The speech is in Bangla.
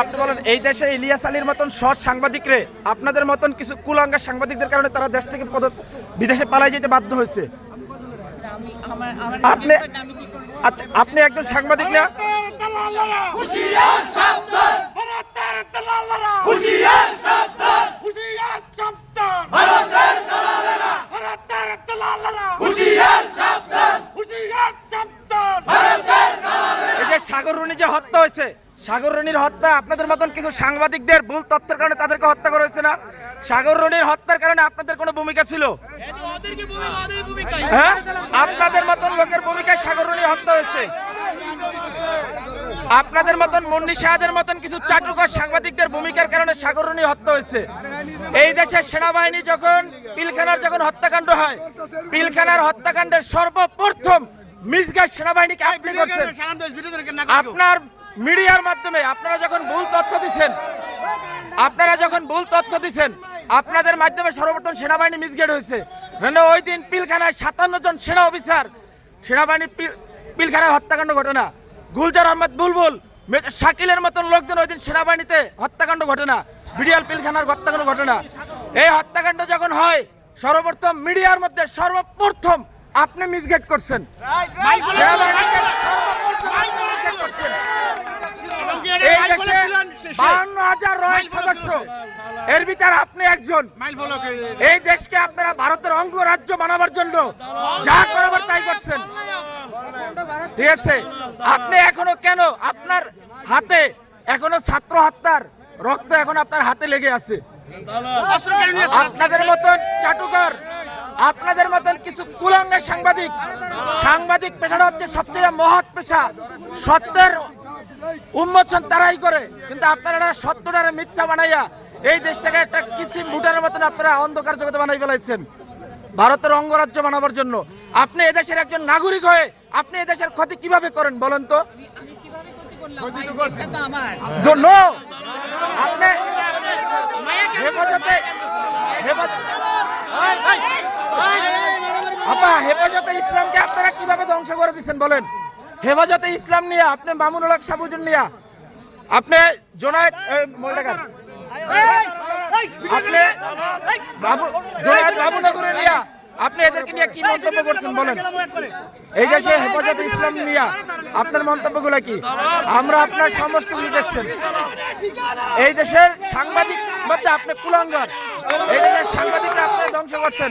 আপনি বলেন এই দেশে ইলিয়াস আলীর মতন সৎ সাংবাদিকরে আপনাদের মতন কিছু কুলাঙ্গার সাংবাদিকদের কারণে তারা দেশ থেকে পদ বিদেশে পালাই যেতে বাধ্য হয়েছে আপনি আচ্ছা আপনি একজন সাংবাদিক না সাগর যে হত্যা হয়েছে, সাগর হত্যা আপনাদের মতন কিছু সাংবাদিকদের ভুল তথ্যের কারণে তাদেরকে হত্যা করা হয়েছে না। সাগর হত্যার কারণে আপনাদের কোনো ভূমিকা ছিল? হ্যাঁ? আপনাদের মতন লোকের ভূমিকায় সাগর হত্যা হয়েছে? আপনাদের মতন মুন্নি শাহাদের মতন কিছু চাটুকর সাংবাদিকদের ভূমিকার কারণে সাগরণী হত্যা হয়েছে। এই দেশের সেনাবাহিনী যখন পিলখানার যখন হত্যাকাণ্ড হয়, পিলখানার হত্যাকাণ্ডের সর্বপ্রথম মিসগার সেনাবাহিনীকে আপনি করছেন। আপনার মিডিয়ার মাধ্যমে আপনারা যখন ভুল তথ্য দিচ্ছেন আপনারা যখন ভুল তথ্য দিচ্ছেন আপনাদের মাধ্যমে সর্বপ্রথম সেনাবাহিনী মিসগেড হয়েছে। কেন ওই দিন পিলখানায় সাতান্ন জন সেনা অফিসার সেনাবাহিনী পিল- পিলখানায় হত্যাকাণ্ড ঘটনা। গুলজার আহমদ বুলবুল শাকিলের মতন লোকজন ওই দিন সেনাবাহিনীতে হত্যাকাণ্ড ঘটনা বিডিআর পিলখানার হত্যাকাণ্ড ঘটনা। এই হত্যাকাণ্ড যখন হয় সর্বপ্রথম মিডিয়ার মধ্যে সর্বপ্রথম আপনি মিসগেড করছেন। এই দেশে হাজার রয় সদস্য। এর ভিতরে আপনি একজন। এই দেশকে আপনারা ভারতের অঙ্গরাজ্য বানাবার জন্য যা করাবার তাই করছেন। ঠিক আছে আপনি এখনও কেন আপনার হাতে এখনও ছাত্র হত্যার রক্ত এখন আপনার হাতে লেগে আছে? আপনাদের মতন চাটুকর আপনাদের মতন কিছু কুলাঙ্গের সাংবাদিক সাংবাদিক পেশাটা হচ্ছে সবচেয়ে মহৎ পেশা। সত্যের উন্মোচন তারাই করে। কিন্তু আপনারা সত্যটারে মিথ্যা বানাইয়া এই দেশটাকে একটা কিসিম ভুটানের মতন আপনারা অন্ধকার জগতে বানাই ফেলাইছেন ভারতের অঙ্গরাজ্য বানাবার জন্য। আপনি এদেশের একজন নাগরিক হয়ে আপনি এদেশের ক্ষতি কীভাবে করেন বলেন তো? আপনি হেফাজতে হেফাজত আপা হেফাজতে ইসলামকে আপনারা কীভাবে ধ্বংস করে দিচ্ছেন বলেন? হেফাজতে ইসলাম নিয়ে আপনি মামুনুল হক সাবুজুন নিয়া। আপনি জোনায়েদ এই, আপনি বাবু জোনায়েদ বাবুনগরে নিয়া আপনি এদেরকে নিয়ে কি মন্তব্য করছেন বলেন? এই দেশে হেফাজতে ইসলাম নিয়া আপনার মন্তব্যগুলো কি? আমরা আপনার সমস্ত কিছু দেখছেন। এই দেশের সাংবাদিক মধ্যে আপনি কুলাঙ্গার। এই দেশের সাংবাদিকরা আপনি ধ্বংস করছেন।